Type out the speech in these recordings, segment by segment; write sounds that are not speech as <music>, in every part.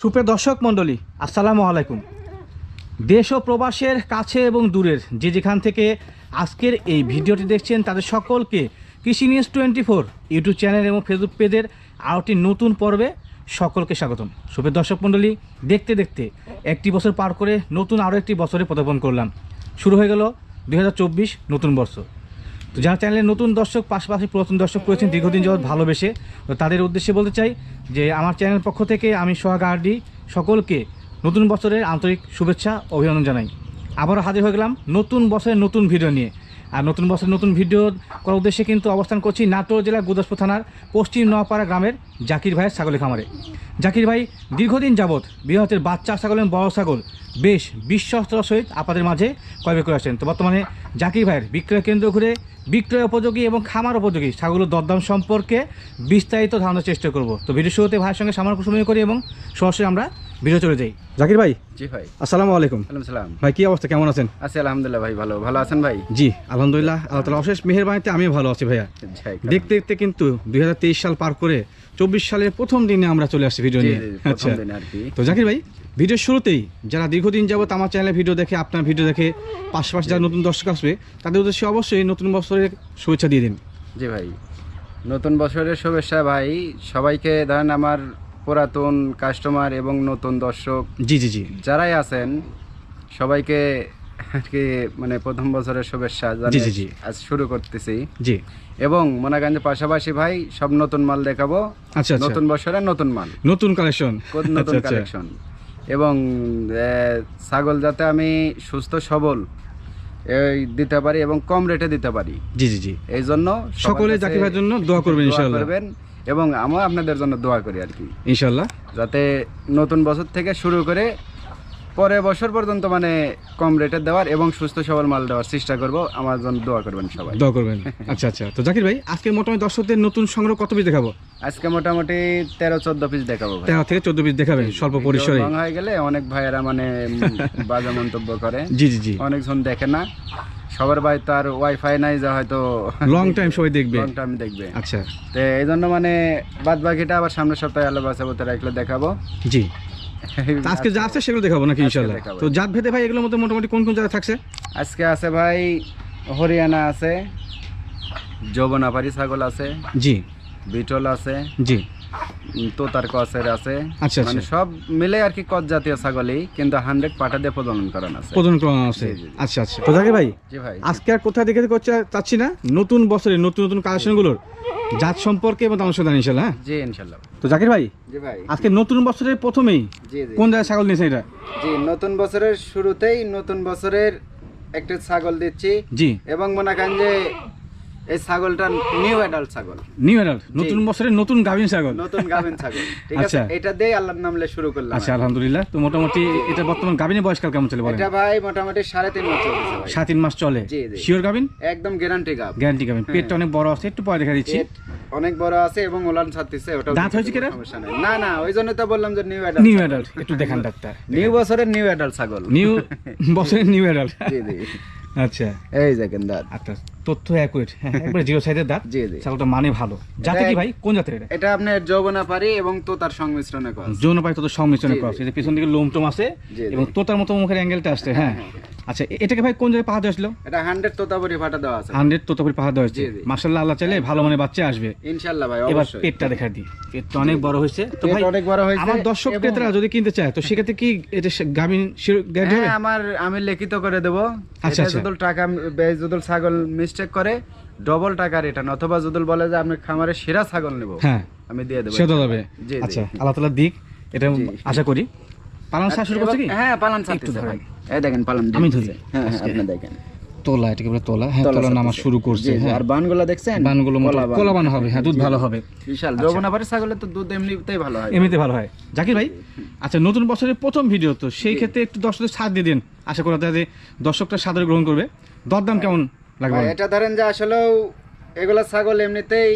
সুপ্রিয় দর্শক মণ্ডলী, আসসালামু আলাইকুম। দেশ ও প্রবাসের কাছে এবং দূরের যে যেখান থেকে আজকের এই ভিডিওটি দেখছেন তাদের সকলকে কৃষি news twenty four YouTube channel এবং ফেসবুক পেজের আরেকটি নতুন পর্বে সকলকে স্বাগতম। সুপ্রিয় দর্শক মণ্ডলী, দেখতে দেখতে একটি বছর পার করে নতুন আরও একটি বছরে পদার্পণ করলাম। শুরু হয়ে গেল দু হাজার চব্বিশ নতুন বর্ষ। তো যারা চ্যানেলে নতুন দর্শক, পাশাপাশি পুরাতন দর্শক করেছেন দীর্ঘদিন যাবৎ ভালোবেসে, তো তাদের উদ্দেশ্যে বলতে চাই যে আমার চ্যানেলের পক্ষ থেকে আমি সোহাগার্ডি সকলকে নতুন বছরের আন্তরিক শুভেচ্ছা, অভিনন্দন জানাই। আবারও হাজির হয়ে গেলাম নতুন বছরের নতুন ভিডিও নিয়ে। আর নতুন বছরের নতুন ভিডিও করার উদ্দেশ্যে কিন্তু অবস্থান করছি নাটোর জেলার গুদাসপুর থানার পশ্চিম নোয়াপাড়া গ্রামের জাকির ভাইয়ের ছাগলের খামারে। জাকির ভাই, দীর্ঘদিন যাবৎ বৃহতের বাচ্চা ছাগল এবং বড় ছাগল বেশ বিশ্বস্তর সহিত আপনাদের মাঝে ক্রয় বিক্রয় আসছেন। তো বর্তমানে জাকির ভাইয়ের বিক্রয় কেন্দ্র ঘুরে বিক্রয় উপযোগী এবং খামার উপযোগী ছাগলের দরদাম সম্পর্কে বিস্তারিত ধারণার চেষ্টা করব। তো ভিডিও শুরুতে ভাইয়ের সঙ্গে সামান্য সময় করি এবং সরাসরি আমরা ভিডিও চলে যাই। জাকির ভাই? জি ভাই। আসসালামু আলাইকুম। আলাইকুম সালাম। ভাই কি অবস্থা? কেমন আছেন? আছি আলহামদুলিল্লাহ ভাই ভালো। ভালো আছেন ভাই? জি আলহামদুলিল্লাহ আল্লাহ তালা অশেষ মেহেরবানিতে আমিও ভালো আছি ভাইয়া। দেখতে দেখতে কিন্তু দু হাজার তেইশ সাল পার করে চব্বিশ সালের প্রথম দিনে আমরা চলে আসছি ভিডিও নিয়ে। আচ্ছা। প্রথম দিনে আর কি। তো জাকির ভাই ভিডিওর শুরুতেই যারা দীর্ঘদিন যাবত আমার চ্যানেলে ভিডিও দেখে আপনার ভিডিও দেখে পাশাপাশি যারা নতুন দর্শক আসবে তাদের উদ্দেশ্যে অবশ্যই নতুন বছরের শুভেচ্ছা দিয়ে দিন। জি ভাই। নতুন বছরের শুভেচ্ছা ভাই। সবাইকে ধরেন আমার পুরাতন কাস্টমার এবং নতুন দর্শক। জি জি জি। যারাই আছেন সবাইকে আর কি মানে প্রথম বছরের শুভেচ্ছা জি, জি, জি। আজ শুরু করতেছি। জি। এবং মনাগঞ্জের পাশাপাশি ভাই সব নতুন মাল দেখাবো। আচ্ছা আচ্ছা। নতুন বছরের নতুন মাল। নতুন <laughs> কালেকশন নতুন কালেকশন এবং ছাগল যাতে আমি সুস্থ সবল এই দিতে পারি এবং কম রেটে দিতে পারি। জি জি জি। এই জন্য সকলে জাকির জন্য দোয়া করবেন ইনশাআল্লাহ। করবেন। এবং আমরা আপনাদের জন্য দোয়া করি আর কি। ইনশাআল্লাহ। যাতে নতুন বছর থেকে শুরু করে পরের বছর পর্যন্ত মানে কম রেটে দেওয়ার এবং সুস্থ সবল মাল দেওয়ার চেষ্টা করব। আমার জন্য দোয়া করবেন সবাই। দোয়া করবেন। আচ্ছা আচ্ছা। তো জাকির ভাই আজকে মোটামুটি দর্শকদের নতুন সংগ্রহ কত পিস দেখাবো? আজকে মোটামুটি তেরো চোদ্দ পিস দেখাবো তেরো থেকে চোদ্দ পিস দেখাবেন স্বল্প পরিসরে। হয়ে গেলে অনেক ভাইয়েরা মানে বাজে মন্তব্য করে। জি জি জি। অনেকজন দেখে না। সবার বাড়ি তার ওয়াইফাই নাই যা হয়তো লং টাইম সবাই দেখবে। লং টাইম দেখবে। আচ্ছা। তো এই জন্য মানে বাদ বাকিটা আবার সামনের সপ্তাহে আলো বাসাবতে রাখলে দেখাবো। জি। <laughs> আজকে যা আছে সেগুলো দেখাবো নাকি আজকে ইনশাআল্লাহ? তো জাত ভেদে ভাই এগুলোর মধ্যে মোটামুটি কোন কোন জায়গায় থাকছে? আজকে আছে ভাই হরিয়ানা আছে যৌবনাপারি ছাগল আছে জি। বিটল আছে জি। তোতার কসের আছে। আচ্ছা, মানে আচ্ছা। সব মিলে আর কি কত জাতীয় ছাগলই কিন্তু হান্ড্রেড পাঠা দিয়ে প্রজনন করান আছে। প্রজন ক্রম আছে। আচ্ছা আচ্ছা। তো জাকির ভাই জি ভাই আজকে আর কোথায় দেখে করতে চাচ্ছি না? নতুন বছরে নতুন নতুন কালেকশনগুলোর জাত সম্পর্কে এবং দাম সাথে ইনশাল্লাহ হ্যাঁ? জি ইনশাল্লাহ তো জাকির ভাই জি ভাই। আজকে নতুন বছরের প্রথমেই কোন জায়গায় ছাগল নিয়েছে এটা? জি নতুন বছরের শুরুতেই নতুন বছরের একটা ছাগল দিচ্ছি। জি। এবং মনে করেন যে এই ছাগলটা নিউ অ্যাডাল্ট ছাগল। নিউ অ্যাডাল্ট নতুন বছরের নতুন গাভিন ছাগল। নতুন গাভিন ছাগল। ঠিক আছে? আচ্ছা। এটা দিয়ে আল্লাহর নামলে শুরু করলাম আচ্ছা আলহামদুলিল্লাহ। তো মোটামুটি এটা বর্তমান গাভিনের বয়সকাল কেমন চলে বলেন? এটা ভাই মোটামুটি সাড়ে তিন মাস চলতেছে ভাই। মাস চলে। শিওর গাভিন? একদম গ্যারান্টি গাভ। গ্যারান্টি গাভিন। পেটটা অনেক বড় আছে একটু পরে দেখা দিচ্ছি। অনেক বড় আছে এবং ওলান ছাড়তেছে ওটা দাঁত হয়েছে কিনা? না না ওই জন্য তো বললাম যে নিউ অ্যাডাল্ট নিউ অ্যাডাল্ট একটু দেখান ডাক্তার। <laughs> নিউ বছরের নিউ অ্যাডাল্ট ছাগল। নিউ বছরের নিউ অ্যাডাল্ট <laughs> জি জি। আচ্ছা। এই দেখেন দাঁত। আচ্ছা। তথ্য অ্যাকুরেট হ্যাঁ একবার জিরো সাইজের দাঁত। জি জি। ছাগলটা মানে ভালো। জাতে কি ভাই? কোন জাতের এটা? এটা আপনার যৌবনা পারি এবং তোতার সংমিশ্রণে যৌন পাই তোদের সংমিশ্রণে ক্রস এই যে পিছন দিকে লোম টোম আছে। এবং তোতার মতো মুখের অ্যাঙ্গেলটা আসছে হ্যাঁ। আচ্ছা এটাকে ভাই কোন জায়গায় পাহাড় আসলো? এটা হান্ড্রেড তোতাবরি ফাটা দেওয়া আছে। হান্ড্রেড তোতাপুরি পাহাড় দেওয়া হচ্ছে জি, জি। আল্লাহ চাইলে ভালো মানে বাচ্চা আসবে। ভাই এবার পেটটা দেখা দিই। পেটটা অনেক বড় হয়েছে। তো ভাই অনেক বড় হয়েছে আমার দর্শক ক্রেতারা যদি কিনতে চায় তো সেক্ষেত্রে কি এটা হ্যাঁ আমার আমি লিখিত করে দেব। আচ্ছা, আচ্ছা। টাকা ছাগল মিস্টেক করে ডবল টাকা রিটার্ন অথবা যদি বলে যে আপনি খামারে সেরা ছাগল নেব হ্যাঁ আমি দিয়ে দেবো সেটা যাবে জি। আচ্ছা আল্লাহ তালা দিক এটা আশা করি। পালন শাহ শুরু করছে কি? হ্যাঁ পালন একটু ছাড়তেছে ধরেন। এই দেখেন পালন আমি। ধরি। হ্যাঁ হ্যাঁ, আপনি দেখেন। তোলা এটাকে বলে তোলা? হ্যাঁ তোলা নামা শুরু করছে। হ্যাঁ। আর বানগুলো দেখছেন? বানগুলো কলা বান। হবে হ্যাঁ দুধ ভালো হবে। বিশাল। যৌবনাপাড়ি ছাগলের তো দুধ এমনিতেই ভালো হয়। এমনিতে ভালো হয়। জাকির ভাই আচ্ছা নতুন বছরের প্রথম ভিডিও তো সেই ক্ষেত্রে একটু দর্শকদের সাথ দিয়ে দিন। আশা করা যায় যে দর্শকটা সাদরে গ্রহণ করবে। দরদাম কেমন? লাগবে এটা ধরেন যে আসলেও এগুলা ছাগল এমনিতেই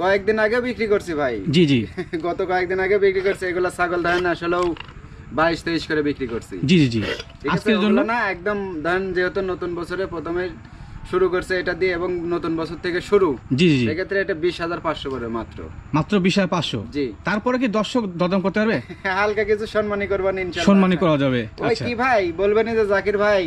কয়েকদিন আগে বিক্রি করছি ভাই। জি জি। <laughs> গত কয়েকদিন আগে বিক্রি করছি এগুলা ছাগল ধরেন আসলেও বাইশ তেইশ করে বিক্রি করছি। জি জি জি। আজকের জন্য? না একদম ধরেন যেহেতু নতুন বছরে প্রথমে শুরু করছে এটা দিয়ে এবং নতুন বছর থেকে শুরু জি জি সেক্ষেত্রে এটা বিশ হাজার পাঁচশো করে মাত্র। মাত্র বিশ হাজার পাঁচশো? জি। তারপরে কি দর্শক দদম করতে পারবে? <laughs> হালকা কিছু সম্মানী করবেন সম্মানই করা যাবে। ওই আচ্ছা। কি ভাই বলবেন যে জাকির ভাই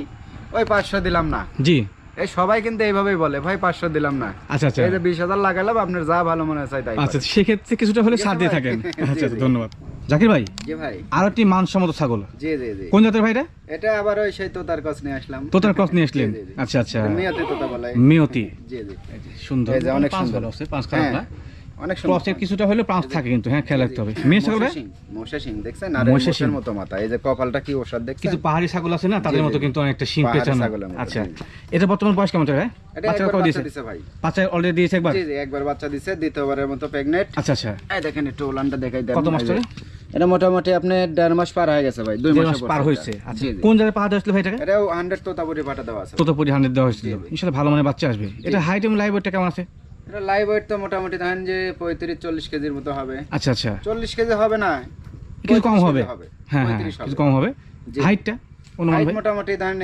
ওই পাঁচশো দিলাম না। জি। এই সবাই কিন্তু এইভাবেই বলে ভাই পাঁচশো দিলাম না। আচ্ছা আচ্ছা। এই যে বিশ হাজার লাগালাম আপনার যা ভালো মনে হয় তাই আচ্ছা সেক্ষেত্রে কিছুটা হলে ছাড় দিয়ে থাকেন। <laughs> আচ্ছা আচ্ছা ধন্যবাদ। জাকির ভাই জি ভাই। আর একটি মানসম্মত ছাগল। জি জি জি। কোন জাতের ভাইটা এটা? আবার ওই সেই তোতার কস নিয়ে আসলাম। তোতার ক্রস নিয়ে আসলেন। আচ্ছা আচ্ছা। মিয়তি তোতা বলে। মিয়তি। জি জি। সুন্দর। অনেক সুন্দর। আছে পাঁচ খারাপ হ্যাঁ, না? অনেক সুন্দর ক্রসের কিছুটা হলে পাঁচ থাকে কিন্তু হ্যাঁ খেয়াল রাখতে হবে। মেয়ে ছাগল ভাই? মোষা দেখছেন? আর মহিষের শিং। মতো মাথা। এই যে কপালটা কি ওষুধ দেখছেন? কিছু পাহাড়ি ছাগল আছে না তাদের মতো কিন্তু অনেকটা শিং পেছানো আচ্ছা। জি, জি। এটা বর্তমান বয়স কেমন চলে বাচ্চা একবার দিয়েছে? ভাই। বাচ্চা অলরেডি দিয়েছে একবার? জি জি একবার বাচ্চা দিছে দ্বিতীয়বারের মতো আচ্ছা আচ্ছা। এই দেখেন একটু দেখাই দেন কত মাস এই এটা মোটামুটি আপনার দেড় মাস পার হয়ে গেছে ভাই দুই মাস পার হয়েছে। আচ্ছা কোন জায়গায় পাহাড় আসলে ভাই এটাকে? এটাও হান্ড্রেড তোতাপুরি পাঠা দেওয়া আছে। তোতাপুরি হান্ড্রেড দেওয়া হয়েছিল। ইনশাল্লাহ ভালো মানে বাচ্চা আসবে। এটা হাইট এবং লাইভ কেমন আছে? এটা লাইভ ওয়েট তো মোটামুটি যে পঁয়ত্রিশ চল্লিশ কেজির মতো হবে। আচ্ছা আচ্ছা। চল্লিশ কেজি হবে না কিছু কম হবে। হ্যাঁ হ্যাঁ কিছু কম হবে। হাইটটা অনুমান ভাই? মোটামুটি ধরেন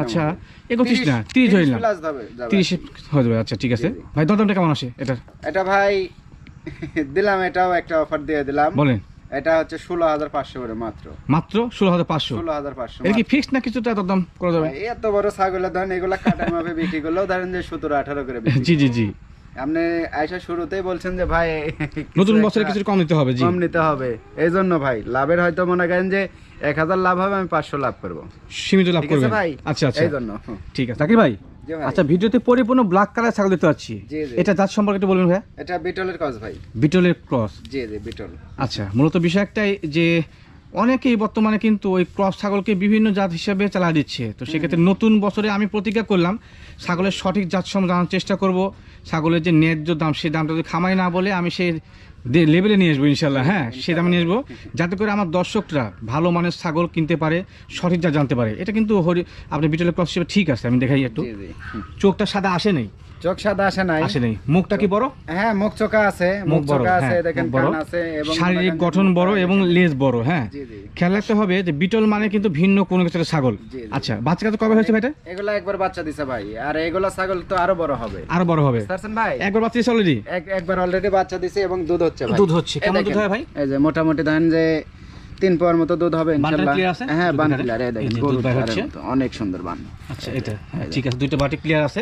আচ্ছা না ধরলাম হয়ে যাবে। আচ্ছা ঠিক আছে। ভাই দরদামটা কেমন আসে এটা এটা ভাই <laughs> দিলাম এটাও একটা অফার দিয়ে দিলাম। বলেন। এটা হচ্ছে ষোলো হাজার পাঁচশো করে মাত্র। মাত্র ষোলো হাজার পাঁচশো? ষোলো হাজার পাঁচশো এটা কি ফিক্সড না কিছুটা করা যাবে? ভাই, এত বড় ছাগলের ধরেন এগুলা কাটার মাপে <laughs> বিক্রি করলেও ধরেন যে সতেরো আঠারো করে জি জি জি। আপনি আয়সা শুরুতেই বলছেন যে ভাই নতুন বছরে কিছু কম নিতে হবে কম নিতে হবে। এই জন্য ভাই লাভের হয়তো মনে করেন যে এক হাজার লাভ হবে আমি পাঁচশো লাভ করব। সীমিত লাভ করবেন। ভাই? আচ্ছা আচ্ছা। এই জন্য ঠিক আছে। ভাই। আচ্ছা ভিডিওতে পরিপূর্ণ ব্ল্যাক কালার ছাগল দিতে পাচ্ছি। এটা জাত সম্পর্কে একটু বলবেন ভাইয়া? এটা বিটলের কাজ ভাই। বিটলের ক্রস জি জি বিটল। আচ্ছা মূলত বিষয় একটাই যে অনেকেই বর্তমানে কিন্তু ওই ক্রস ছাগলকে বিভিন্ন জাত হিসেবে চালা দিচ্ছে। তো সেক্ষেত্রে নতুন বছরে আমি প্রতিজ্ঞা করলাম ছাগলের সঠিক জাত সম্বন্ধে জানার চেষ্টা করব। ছাগলের যে ন্যায্য দাম সেই দামটা যদি খামাই না বলে আমি সেই দে- লেভেলে নিয়ে আসব ইনশাল্লাহ হ্যাঁ সেটা দামে নিয়ে আসব। যাতে করে আমার দর্শকরা ভালো মানের ছাগল কিনতে পারে সঠিক যা জানতে পারে। এটা কিন্তু হরি আপনি বিটলের ক্রস হিসেবে ঠিক আছে আমি দেখাই একটু। চোখটা সাদা আসে নেই। চোখ সাদা আসে নাই। আসে নেই। মুখটা কি বড়? হ্যাঁ মুখ চোখা আছে মুখ মুখ চোখা আছে হ্যাঁ দেখেন কান আছে এবং শারীরিক গঠন বড় এবং লেজ বড় হ্যাঁ। খেয়াল রাখতে হবে যে বিটল মানে কিন্তু ভিন্ন কোনো কিছু ছাগল। আচ্ছা বাচ্চা কাছে কবে হয়েছে ভাইটা? এগুলা একবার বাচ্চা দিছে ভাই আর এগুলা ছাগল তো আরও বড় হবে। আরও বড় হবে। ভাই? একবার বাচ্চা অলরেডি একবার অলরেডি বাচ্চা দিছে এবং দুধ হচ্ছে ভাই। দুধ হচ্ছে কেমন দুধ হয় ভাই? এই যে মোটামুটি ধরেন যে তিন পাওয়ার মতো দুধ হবে ইনশাআল্লাহ হ্যাঁ বান ক্লিয়ার এই দেখেন অনেক সুন্দর বান। আচ্ছা এটা ঠিক আছে দুইটা বাটি ক্লিয়ার আছে।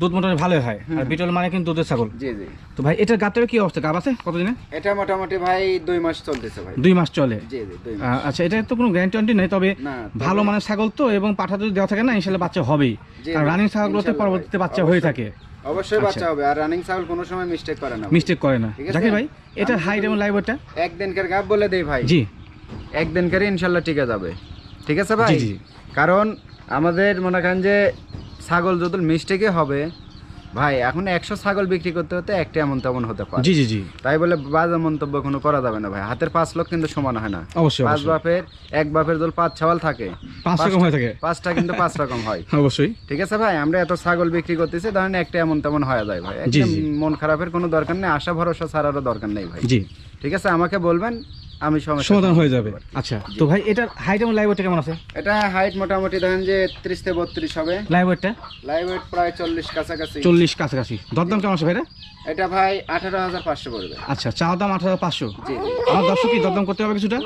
দুধ মোটামুটি ভালোই হয়। আর বিটল মানে কিন্তু দুধের ছাগল। জি জি। তো ভাই এটার গাবটার কি অবস্থা? গাব আছে কতদিনে? এটা মোটামুটি ভাই দুই মাস চলতেছে ভাই। দুই মাস চলে? জি জি দুই মাস। আচ্ছা এটা তো কোনো গ্যারান্টি ওয়ারেন্টি নেই তবে ভালো মানের ছাগল তো এবং পাঠা যদি দেওয়া থাকে না ইনশাল্লাহ বাচ্চা হবেই। রানিং ছাগলগুলোতে পরবর্তীতে বাচ্চা হয়ে থাকে। অবশ্যই আচ্ছা। বাচ্চা হবে আর রানিং ছাগল কোনো সময় মিস্টেক করে না মিস্টেক করে না। জাকির ভাই এটা হাইট এবং লাইভ একদিনকার গাব বলে দেই ভাই। জি। একদিনকার ইনশাল্লাহ টিকে যাবে। ঠিক আছে ভাই। কারণ আমাদের মনে করেন যে ছাগল যদি মিস্টেকে হবে ভাই এখন একশো ছাগল বিক্রি করতে হতে একটা এমন তেমন হতে পারে। জি জি জি। তাই বলে বাজে মন্তব্য কোনো করা যাবে না ভাই। হাতের পাঁচ লোক কিন্তু সমান হয় না। অবশ্যই পাঁচ বাপের এক বাপের দল পাঁচ ছাওয়াল থাকে। পাঁচ রকম হয়ে থাকে। পাঁচটা কিন্তু পাঁচ রকম হয়। <laughs> অবশ্যই। ঠিক আছে ভাই? আমরা এত ছাগল বিক্রি করতেছি ধরেন একটা এমন তেমন হয়ে যায় ভাই। একদম মন খারাপের কোনো দরকার নেই আশা ভরসা ছাড়ারও দরকার নেই ভাই। জি। ঠিক আছে? আমাকে বলবেন আমি সমাধান হয়ে যাবে। আচ্ছা তো ভাই এটার হাইট এবং লাইভ কেমন আছে? এটা হাইট মোটামুটি ধরেন যে ত্রিশ থেকে বত্রিশ হবে। লাইভ ওয়েটটা লাইভ ওয়েট প্রায় চল্লিশ কাছাকাছি। চল্লিশ কাছাকাছি। দরদাম কেমন আছে ভাইরা? এটা ভাই আঠারো হাজার পাঁচশো পড়বে। আচ্ছা চা দাম আট হাজার পাঁচশো। জি জি। আমার দর্শক কি দরদাম করতে হবে কিছুটা?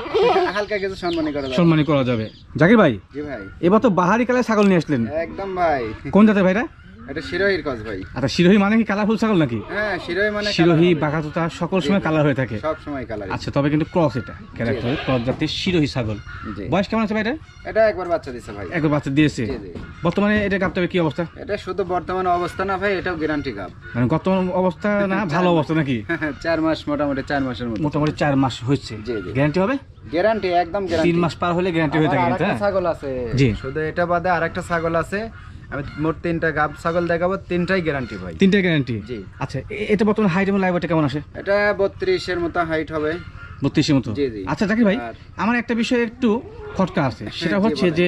হালকা কিছু সম্মানী করা যাবে। সম্মানী করা যাবে। জাকির ভাই জি ভাই। এবার তো বাহারি কালে ছাগল নিয়ে আসলেন। একদম ভাই। কোন জাতের ভাইরা? এটা শিরোহির কস ভাই। আচ্ছা শিরোহী মানে কি কালারফুল ছাগল নাকি? হ্যাঁ শিরোহি মানে শিরোহী বাঘাতোতা সকল সময় কালার হয়ে থাকে। সব সময় কালার আচ্ছা তবে কিন্তু ক্রস এটা ক্যারেক্টার ক্রস জাতের শিরোহী ছাগল। বয়স কেমন আছে ভাইটা এটা? একবার বাচ্চা দিছে ভাই। একবার বাচ্চা দিয়েছে। জি জি। বর্তমানে এটা গাবতে কি অবস্থা? এটা শুধু বর্তমান অবস্থা না ভাই এটাও গ্যারান্টি মানে বর্তমান অবস্থা না <laughs> ভালো অবস্থা নাকি? <laughs> চার মাস মোটামুটি চার মাসের মোটামুটি চার মাস। গ্যারান্টি হবে? গ্যারান্টি একদম তিন মাস পার হলে গ্যারান্টি হয়ে থাকে হ্যাঁ? ছাগল আছে। জি। শুধু এটা বাদে আরেকটা ছাগল আছে। আমি মোট তিনটা গাব ছাগল দেখাবো তিনটাই গ্যারান্টি ভাই। তিনটে গ্যারান্টি জি। আচ্ছা এটা বর্তমানে হাইট এবং লাইভ কেমন আসে? এটা বত্রিশের মতো হাইট হবে। বত্রিশের মতো। আচ্ছা জাকির ভাই আমার একটা বিষয় একটু খটকা আছে। <laughs> সেটা হচ্ছে যে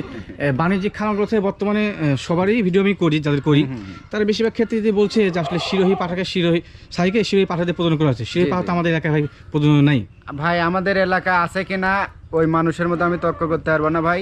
বাণিজ্যিক খামারগুলোতে বর্তমানে সবারই ভিডিও আমি করি যাদের করি তারা বেশিরভাগ ক্ষেত্রে যে বলছে যে আসলে শিরোহী পাঠাকে শিরোহী সাইকে শিরোহী পাঠাতে প্রদান করা হচ্ছে। শিরোহী জি, পাঠা জি। তো আমাদের এলাকায় ভাই প্রদান নাই। ভাই আমাদের এলাকা আছে কিনা ওই মানুষের মতো আমি তর্ক করতে পারব না ভাই।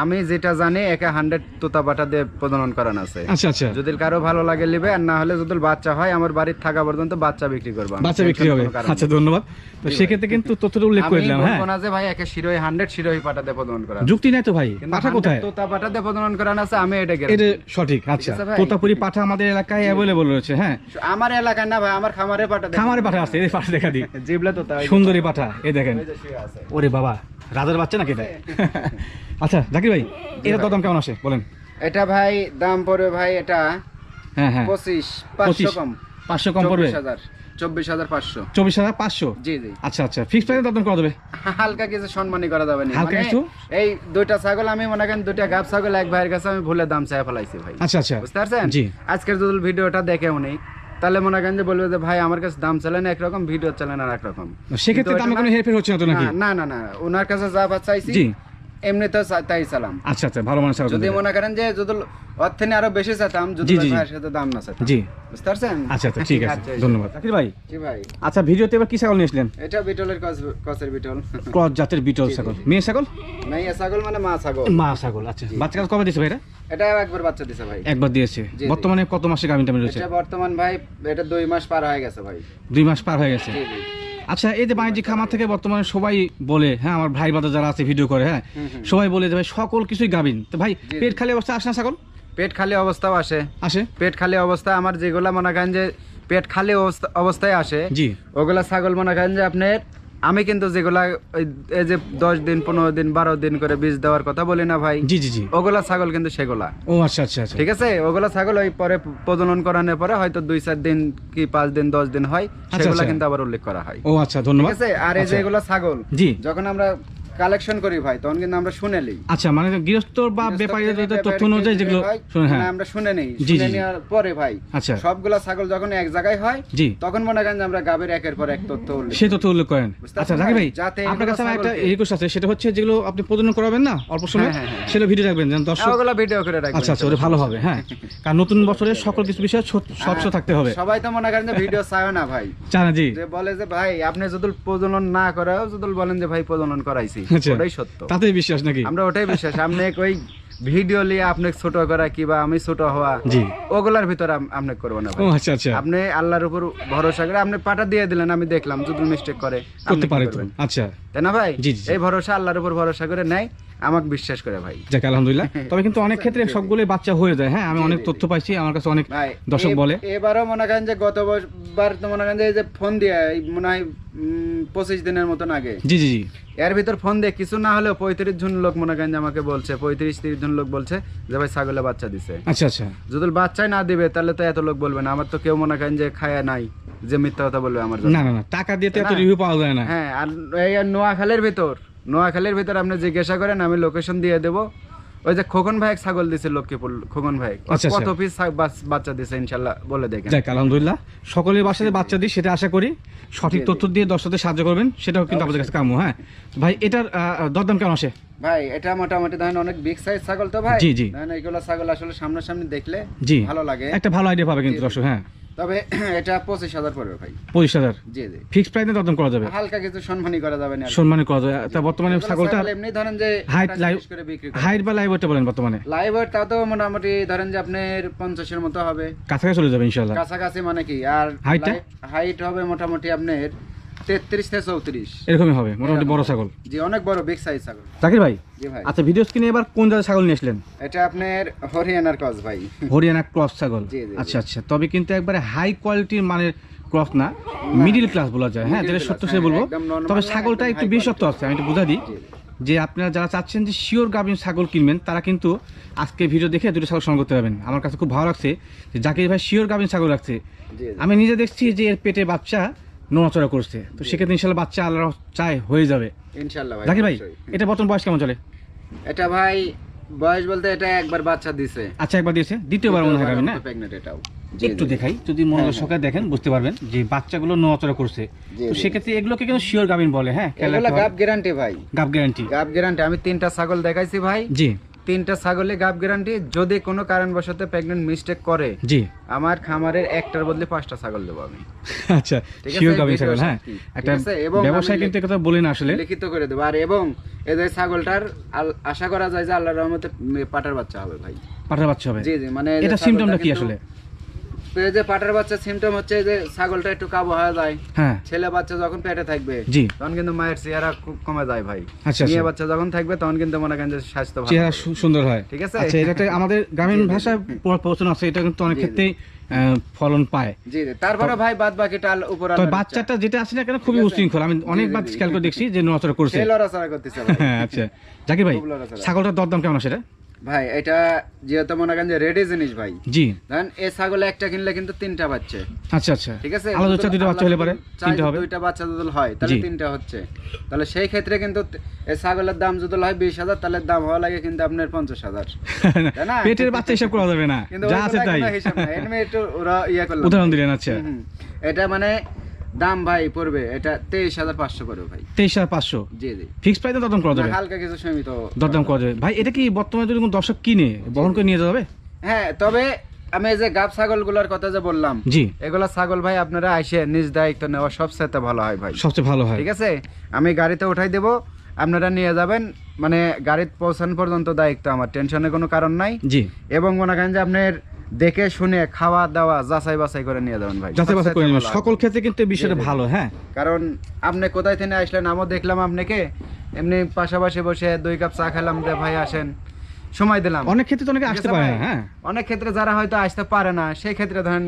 আমি যেটা জানি একে হান্ড্রেড তোতা পাটা দিয়ে প্রজনন করানো আছে। আচ্ছা আচ্ছা। যদি কারও ভালো লাগে নিবে আর না হলে যদি বাচ্চা হয় আমার বাড়ির থাকা পর্যন্ত বাচ্চা বিক্রি করব। বাচ্চা বিক্রি হবে। আচ্ছা ধন্যবাদ। তো সেক্ষেত্রে কিন্তু তথ্যটা উল্লেখ করে দিলাম হ্যাঁ। বলব না যে ভাই একে শিরোই হান্ড্রেড শিরোই পাটা দিয়ে প্রজনন করা যুক্তি নাই তো ভাই। পাঠা কোথায়? তোতা পাটা দিয়ে প্রজনন করানো আছে আমি এটা এটা সঠিক আচ্ছা। তোতাপুরি পাঠা আমাদের এলাকায় অ্যাভেলেবল রয়েছে হ্যাঁ। আমার এলাকায় না ভাই আমার খামারে পাটা খামারে পাঠা আছে এই পাঠা দেখা দিই। জিবলা তোতা সুন্দরী পাঠা। এই দেখেন। ওরে বাবা রাজার বাচ্চা নাকি এটা? <laughs> আচ্ছা জাকির ভাই এটা দাম কেমন আসে? বলেন। এটা ভাই দাম পড়বে ভাই এটা হ্যাঁ হ্যাঁ। পঁচিশ পাঁচশো। কম। পাঁচশো কম পড়বে? চব্বিশ হাজার পাঁচশো। চব্বিশ হাজার পাঁচশো? জি জি। আচ্ছা আচ্ছা। ফিক্সড প্রাইসে দাম করা দেবে হালকা কিছু সম্মানই করা যাবে না। হালকা মানে কিছু? এই দুইটা ছাগল আমি মনে করেন দুইটা গাব ছাগল এক ভাইয়ের কাছে আমি ভুলে দাম চাই ফেলাইছি ভাই। আচ্ছা আচ্ছা। বুঝতে পারছেন? জি। আজকের যদি ভিডিওটা দেখে উনি তাহলে মনে করেন যে বলবে যে ভাই আমার কাছে দাম চালেন একরকম ভিডিও চালেন আর একরকম। সেক্ষেত্রে দামে কোনো না- হেরফের হচ্ছে না তো নাকি? না না না ওনার কাছে যা চাইছি জি। এমনি তো তাই চালাম। আচ্ছা আচ্ছা ভালো মানুষ যদি মনে করেন যে যদি অর্থে আরও বেশি চাইতাম যদি। ভাইয়ের সাথে দাম না চাইতাম। জি। বুঝতে পারছেন? আচ্ছা আচ্ছা ঠিক আছে <laughs> আচ্ছা, ধন্যবাদ। জাকির ভাই। জি ভাই। আচ্ছা ভিডিওতে এবার কি ছাগল নিয়ে আসলেন? এটা বিটলের কস- কসের বিটল। ক্রস জাতের বিটল ছাগল। মেয়ে ছাগল? নাই ছাগল মানে মা ছাগল। মা ছাগল আচ্ছা। বাচ্চা কাজ কবে দিয়েছে ভাই একবার বাচ্চা ভাই। একবার দিয়েছে। বর্তমানে কত মাসে গাভিন টামিন রয়েছে এটা বর্তমান ভাই এটা দুই মাস পার হয়ে গেছে ভাই। দুই মাস পার হয়ে গেছে। জি জি। আচ্ছা এই যে বাণিজ্যিক খামার থেকে বর্তমানে সবাই বলে হ্যাঁ আমার ভাই বাদা যারা আছে ভিডিও করে হ্যাঁ। সবাই বলে যে ভাই সকল কিছুই গাবিন তো ভাই পেট খালি অবস্থা আসে না ছাগল? পেট খালি অবস্থাও আসে। আসে? পেট খালি অবস্থা আমার যেগুলা মনে করেন যে পেট খালি অবস্থা- অবস্থায় আসে জি। ওগুলা ছাগল মনে করেন যে আপনার আমি কিন্তু যেগুলা এই যে দশ দিন পনেরো দিন বারো দিন করে বীজ দেওয়ার কথা বলি না ভাই। জি জি জি। ওগুলা ছাগল কিন্তু সেগুলা। ও আচ্ছা আচ্ছা আচ্ছা। ঠিক আছে? ওগুলা ছাগল ওই পরে প্রজনন করানোর পরে হয়তো দুই চার দিন কি পাঁচ দিন দশ দিন হয় সেগুলা আচ্ছা। কিন্তু আবার উল্লেখ করা হয়। ও আচ্ছা ঠিক ধন্যবাদ আছে? আর এই যে আচ্ছা। এগুলা ছাগল জি। যখন আমরা কালেকশন করি ভাই তখন কিন্তু আমরা শুনে নেই। আচ্ছা মানে গৃহস্থ বা ব্যাপারীদের তথ্য অনুযায়ী যেগুলো শুনে হ্যাঁ। মানে আমরা শুনে নেই। শুনে নেওয়ার পরে ভাই আচ্ছা। সবগুলা ছাগল যখন এক জায়গায় হয় জি। তখন মনে করেন আমরা গাবের একের পর এক তথ্য উল্লেখ তথ্য উল্লেখ করেন। আচ্ছা ভাই? আপনার কাছে একটা রিকোয়েস্ট আছে সেটা হচ্ছে যেগুলো আপনি প্রদান করাবেন না অল্প সময় হ্যাঁ, হ্যাঁ, হ্যাঁ। সেটা ভিডিও রাখবেন যেন দর্শক ওগুলা ভিডিও করে রাখবেন। আচ্ছা আচ্ছা ওটা ভালো হবে হ্যাঁ। কারণ নতুন বছরে <laughs> সকল কিছু বিষয় স্বচ্ছ থাকতে হবে। সবাই তো মনে করেন যে ভিডিও <laughs> চায় না ভাই। জানা জি। যে বলে যে ভাই আপনি যদি প্রজনন না করাও যদি বলেন যে ভাই প্রজনন করাইছি। ওটাই সত্য। তাতে বিশ্বাস নাকি? আমরা ওটাই বিশ্বাস। আপনি ওই ভিডিও নিয়ে আপনি ছোট করা কিবা আমি ছোট হওয়া জি। ওগুলার ভিতরে আপনি করব না ও আচ্ছা আচ্ছা। আপনি আল্লাহর উপর ভরসা করে আপনি পাটা দিয়ে দিলেন আমি দেখলাম যদি মিস্টেক করে করতে পারে আচ্ছা। তাই না ভাই। এই ভরসা আল্লাহর উপর ভরসা করে নেয়। আমাকে বিশ্বাস করে ভাই। যাক আলহামদুলিল্লাহ। <laughs> তবে কিন্তু অনেক ক্ষেত্রে সবগুলোই বাচ্চা হয়ে যায় হ্যাঁ? আমি অনেক তথ্য পাইছি আমার কাছে অনেক দর্শক বলে। এবারও মনে করেন যে গত বছ- বার তো মনে করেন যে এই যে ফোন দিয়ে মনে হয় পঁচিশ দিনের মতন আগে। জি জি জি। এর ভিতর ফোন দিয়ে কিছু না হলেও পঁয়ত্রিশ জন লোক মনে করেন যে আমাকে বলছে পঁয়ত্রিশ তিরিশ জন লোক বলছে যে ভাই ছাগলে বাচ্চা দিছে। আচ্ছা আচ্ছা। যদি বাচ্চাই না দিবে তাহলে তো এত লোক বলবে না। আমার তো কেউ মনে করেন যে খায়া নাই যে মিথ্যা কথা বলবে আমার না না টাকা দিয়ে তো এত রিভিউ পাওয়া যায় না। হ্যাঁ আর এই নোয়াখালীর ভিতর নোয়াখালীর ভিতর আপনি জিজ্ঞাসা করেন আমি লোকেশন দিয়ে দেবো। ওই যে খোকন ভাই ছাগল দিছে লক্ষ্মীপুর খোকন ভাই। আচ্ছা, কত আচ্ছা। পিস বাচ্চা দিছে ইনশাল্লাহ বলে দেখেন। যাক আলহামদুলিল্লাহ। সকলের বাসাতে বাচ্চা দিই সেটা আশা করি সঠিক। তথ্য দিয়ে দর্শকদের সাহায্য করবেন সেটাও কিন্তু আপনাদের কাছে কাম্য হ্যাঁ? ভাই এটার দরদাম কেমন আসে? ভাই এটা মোটামুটি দেখেন অনেক বিগ সাইজ ছাগল তো ভাই। জি, জি। এইগুলো ছাগল আসলে সামনাসামনি দেখলে জি। ভালো লাগে। একটা ভালো আইডিয়া পাবে কিন্তু। দর্শক হ্যাঁ। তবে <clears throat> এটা পঁচিশ হাজার পড়বে ভাই। পঁচিশ হাজার? জি জি। ফিক্সড প্রাইসে দরদাম করা যাবে। হালকা কিছু সম্মানই করা যাবে না সম্মানে করা যাবে। তা বর্তমানে ছাগলটা এমনি ধরেন যে হাইট লাইভ হাইট বা লাইভ ওটা বলেন বর্তমানে। লাইভ তো মোটামুটি ধরেন যে আপনার পঞ্চাশের মতো হবে। কাছাকাছি চলে যাবে কাছাকাছি মানে কি? আর হাইট হাইট হবে মোটামুটি আপনার তেত্রিশ থেকে চৌত্রিশ। এরকমই হবে মোটামুটি বড় ছাগল। জি অনেক বড় বিগ সাইজ ছাগল। জাকির ভাই জি ভাই। আচ্ছা ভিডিও স্ক্রিনে এবার কোন জাতের ছাগল নিয়ে আসলেন? এটা আপনার হরিয়ানার ভাই। হরিয়ানা ক্রস ছাগল। আচ্ছা আচ্ছা তবে কিন্তু একবারে হাই কোয়ালিটির মানের ক্রস না মিডিল ক্লাস বলা যায় হ্যাঁ Middle যেটা সত্য সে হ্যাঁ, বলব তবে ছাগলটা একটু high বিশেষত্ব আছে আমি একটু বুঝা দিই। যে আপনারা যারা চাচ্ছেন যে শিওর গাভিন ছাগল কিনবেন তারা কিন্তু আজকে ভিডিও দেখে দুটো ছাগল সংগ্রহ করতে পারবেন। আমার কাছে খুব ভালো লাগছে যে জাকির ভাই শিওর গাভিন ছাগল রাখছে। আমি নিজে দেখছি যে এর পেটে বাচ্চা নড়াচড়া করছে। তো সেক্ষেত্রে ইনশাল্লাহ বাচ্চা আল্লাহ চায় হয়ে যাবে। ইনশাল্লাহ ভাই ভাই? এটা বর্তমান বয়স কেমন চলে? এটা ভাই বয়স বলতে এটা একবার বাচ্চা দিছে। আচ্ছা একবার দিয়েছে? দ্বিতীয়বার মনে হয় না? এটাও। একটু দেখাই যদি মনোযোগ সহকারে দেখেন বুঝতে পারবেন যে বাচ্চাগুলো নড়াচড়া করছে। তো সেক্ষেত্রে এগুলোকে কিন্তু শিওর গাবিন বলে হ্যাঁ গাব গ্যারান্টি ভাই। গাব গ্যারান্টি গাব গ্যারান্টি আমি তিনটা ছাগল দেখাইছি ভাই। জি। তিনটা ছাগলে গাব গ্যারান্টি যদি কোনো কারণবশত প্রেগনেন্ট মিস্টেক করে জি। আমার খামারের একটার বদলে পাঁচটা ছাগল দেবো আমি। আচ্ছা শিওর গাবি ছাগল হ্যাঁ? একটা ব্যবসায় কিন্তু কথা বলি না আসলে। লিখিত করে দেবো। আর এবং এদের ছাগলটার আশা করা যায় যে আল্লাহর রহমতে পাটার বাচ্চা হবে ভাই। পাটার বাচ্চা হবে। জি জি মানে এটা সিম্পটমটা কি কিন্তু- এই যে পাটার বাচ্চা সিমটম হচ্ছে যে ছাগলটা একটু কাবু হয়ে যায় হ্যাঁ ছেলে বাচ্চা যখন পেটে থাকবে জি তখন কিন্তু মায়ের চেহারা খুব কমে যায় ভাই আচ্ছা, মেয়ে আচ্ছা। বাচ্চা যখন থাকবে তখন কিন্তু মনে করেন যে স্বাস্থ্য ভালো চেহারা সুন্দর হয় ঠিক আছে? আচ্ছা এটা একটা আমাদের গ্রামীণ ভাষায়। প্রচলন আছে এটা কিন্তু অনেক। ক্ষেত্রেই ফলন পায় জি তারপরে ভাই বাদ বাকিটা উপর তবে বাচ্চাটা যেটা আছে না কেন খুবই উশৃঙ্খল আমি অনেকবার জি, জি। খেয়াল করে দেখছি যে নড়াচড়া করছে করতেছে। হ্যাঁ আচ্ছা জাকির ভাই। ছাগলটার দরদাম কেমন এটা ভাই এটা যেহেতু মনে করেন যে রেডি জিনিস ভাই জি। ধরেন এই ছাগল একটা কিনলে কিন্তু তিনটা বাচ্চা। আচ্ছা আচ্ছা। ঠিক আছে? আলাদা হচ্ছে দুটো বাচ্চা হলে পারে তিনটে হবে। দুইটা বাচ্চা যদি হয় তাহলে তিনটা হচ্ছে। তাহলে সেই ক্ষেত্রে কিন্তু এই ছাগলের দাম যদি হয় বিশ হাজার তাহলে দাম হওয়া লাগে কিন্তু আপনার পঞ্চাশ হাজার। <laughs> না? পেটের বাচ্চা হিসাব করা যাবে না। কিন্তু যা আছে তাই। হিসাব নাই। এমনি একটু ওরা ইয়ে করলাম। উদাহরণ দিলেন আচ্ছা। এটা মানে দাম ভাই পড়বে এটা তেইশ হাজার পাঁচশো পড়বে ভাই। তেইশ হাজার পাঁচশো? জি জি। ফিক্স প্রাইসে দরদাম করা যাবে? হালকা কিছু সীমিত। দরদাম করা যাবে। ভাই এটা কি বর্তমানে যদি কোনো দর্শক কিনে বহন করে নিয়ে যাবে? হ্যাঁ তবে আমি এই যে গাব ছাগলগুলোর কথা যে বললাম জি। এগুলা ছাগল ভাই আপনারা আইসে নিজ দায়িত্ব নেওয়া সবচেয়ে ভালো হয় ভাই। সবচেয়ে ভালো হয়। ঠিক আছে? আমি গাড়িতে উঠাই দেব আপনারা নিয়ে যাবেন মানে গাড়িতে পৌঁছানো পর্যন্ত দায়িত্ব আমার টেনশনের কোনো কারণ নাই। জি। এবং মনে করেন যে আপনার দেখে শুনে খাওয়া দাওয়া যাচাই বাছাই করে নিয়ে যাবেন ভাই। যাচাই বাছাই করে নেবেন। সকল ক্ষেত্রে কিন্তু এই বিষয়টা। ভালো হ্যাঁ। কারণ আপনি কোথায় থেকে আসলেন আমিও দেখলাম আপনাকে। এমনি পাশাপাশি বসে দুই কাপ চা খেলাম রে ভাই আসেন। সময় দিলাম। অনেক ক্ষেত্রে তো অনেকে আসতে পারে না হ্যাঁ। অনেক ক্ষেত্রে যারা হয়তো আসতে পারে না সেই ক্ষেত্রে ধরেন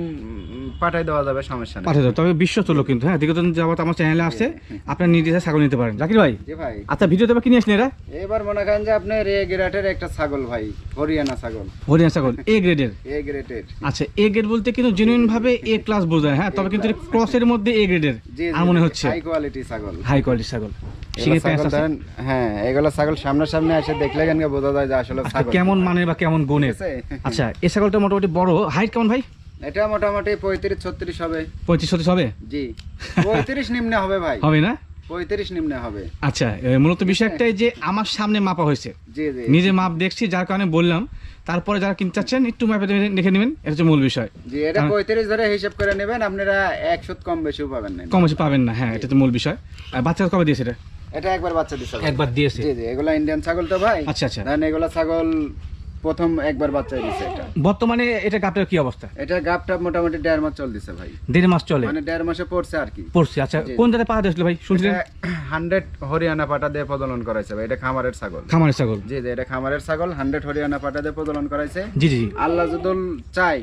পাঠাই দেওয়া যাবে সমস্যা নেই। পাঠিয়ে দাও তবে বিশ্বস্ত লোক কিন্তু হ্যাঁ দীর্ঘদিন যাবত আমার চ্যানেলে আসছে আপনার নির্দেশে ছাগল নিতে পারেন। জাকির ভাই জি ভাই। আচ্ছা ভিডিওতে আবার কিনে আসলেন এরা? এবার মনে করেন যে আপনার এ গ্রেডের একটা ছাগল ভাই হরিয়ানা ছাগল। হরিয়ানা ছাগল এ গ্রেডের? এ গ্রেটের আচ্ছা এ গ্রেড বলতে কিন্তু জেনুইন ভাবে এ ক্লাস বোঝায় হ্যাঁ তবে কিন্তু ক্রসের মধ্যে এ গ্রেডের আর মনে হচ্ছে। হাই কোয়ালিটি ছাগল। হাই কোয়ালিটি ছাগল। হ্যাঁ এগুলো ছাগল সামনাসামনি এসে দেখলে কেন বোঝা যায় যে আসলে আচ্ছা, কেমন মানের বা কেমন গুণের? <laughs> আচ্ছা এই ছাগলটা মোটামুটি বড়। হাইট কেমন ভাই? এটা মোটামুটি পঁয়ত্রিশ ছত্রিশ হবে। পঁয়ত্রিশ ছত্রিশ হবে? জি। পঁয়ত্রিশ নিম্নে হবে ভাই। হবে না? পঁয়ত্রিশ নিম্নে হবে। আচ্ছা মূলত বিষয় যে আমার সামনে মাপা হয়েছে। নিজে মাপ দেখছি যার কারণে বললাম। তারপরে যারা কিনতে চাচ্ছেন একটু মাপে দেখে- দেখে নেবেন। এটা হচ্ছে মূল বিষয়। জি এটা পঁয়ত্রিশ ধরে হিসাব করে নেবেন আপনারা একশো কম বেশিও পাবেন না। কম বেশি পাবেন না হ্যাঁ এটা তো মূল বিষয়। আর বাচ্চা কবে দিয়েছে এটা? এটা একবার বাচ্চা ভাই। একবার দিয়েছে? জি জি এগুলা ইন্ডিয়ান ছাগল তো ভাই। আচ্ছা আচ্ছা। ধরেন এগুলা ছাগল প্রথম একবার বাচ্চা দিচ্ছে এটা। বর্তমানে এটা কি অবস্থা? এটা মোটামুটি দেড় মাস চল দিছে ভাই। দেড় মাস চলে? মানে দেড় মাসে পড়ছে আর কি। পড়ছে আচ্ছা কোন পাওয়া যাচ্ছিল ভাই? শুনছিলেন? হান্ড্রেড হরিয়ানা পাটা দিয়ে প্রদলন করাইছে ভাই এটা খামারের ছাগল। খামারের ছাগল। জি জি এটা খামারের ছাগল হান্ড্রেড হরিয়ানা পাটা দিয়ে প্রদলন করাইছে। জি জি জি। আল্লাহ যদুল চাই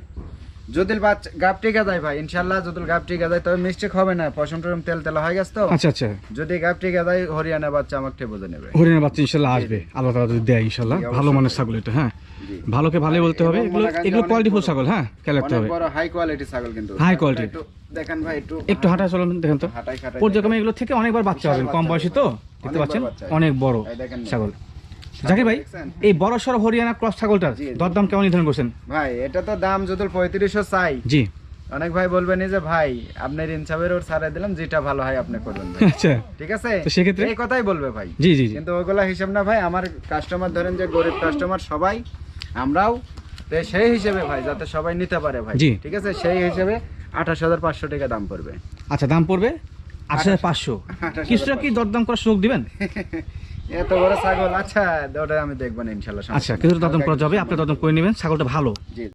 যদি বাচ্চা গাপ টিকা যায় ভাই ইনশাল্লাহ যদি গাপ টিকা যায় তবে মিস্টেক হবে না পশম টরম তেল তেল হয়ে গেছে তো। আচ্ছা আচ্ছা। যদি গাপ টিকা যায় হরিয়ানা বাচ্চা আমাকে বুঝে নেবে হরিণের বাচ্চা ইনশাল্লাহ আসবে আল্লাহ তালা যদি দেয় ইনশাল্লাহ। ভালো মানের ছাগল এটা হ্যাঁ। ভালোকে ভালোই বলতে হবে এগুলো এগুলো অনেক কোয়ালিটিফুল বড়। ছাগল হ্যাঁ খেয়াল রাখতে হবে। বড় হাই কোয়ালিটি ছাগল কিন্তু। High quality। একটু দেখেন ভাই একটু একটু হাঁটা চলুন দেখেন তো। পর্যায়ক্রমে এগুলো থেকে অনেকবার বাচ্চা হবেন কম বয়সী তো। দেখতে পাচ্ছেন? অনেক বড়। ছাগল। জাকির ভাই এই বড় সড় হরিয়ানা ক্রস ছাগলটার। দরদাম কেমন নির্ধারণ করছেন? ভাই এটা তো দাম যদি পঁয়ত্রিশশো চাই। জি। অনেক ভাই বলবেন যে ভাই আপনার ইনসাবের ওর ছাড়াই দিলাম যেটা ভালো হয় আপনি করবেন আচ্ছা। ঠিক আছে? সেক্ষেত্রে? এই কথাই বলবে ভাই। জি জি কিন্তু ওগুলা হিসাব না ভাই আমার কাস্টমার ধরেন যে গরিব কাস্টমার সবাই আমরাও তো সেই হিসেবে ভাই যাতে সবাই নিতে পারে ভাই। ঠিক আছে? সেই হিসেবে আঠাশ হাজার পাঁচশো টাকা দাম পড়বে। আচ্ছা দাম পড়বে আট হাজার পাঁচশো। আঠাশ কিছুটা কি দরদাম করার সুযোগ দিবেন? <laughs> এত বড় ছাগল আচ্ছা ওটা আমি দেখব না ইনশাল্লাহ আচ্ছা কিন্তু দরদাম করা যাবে আপনি তদন্ত করে নেবেন ছাগলটা ভালো। জি।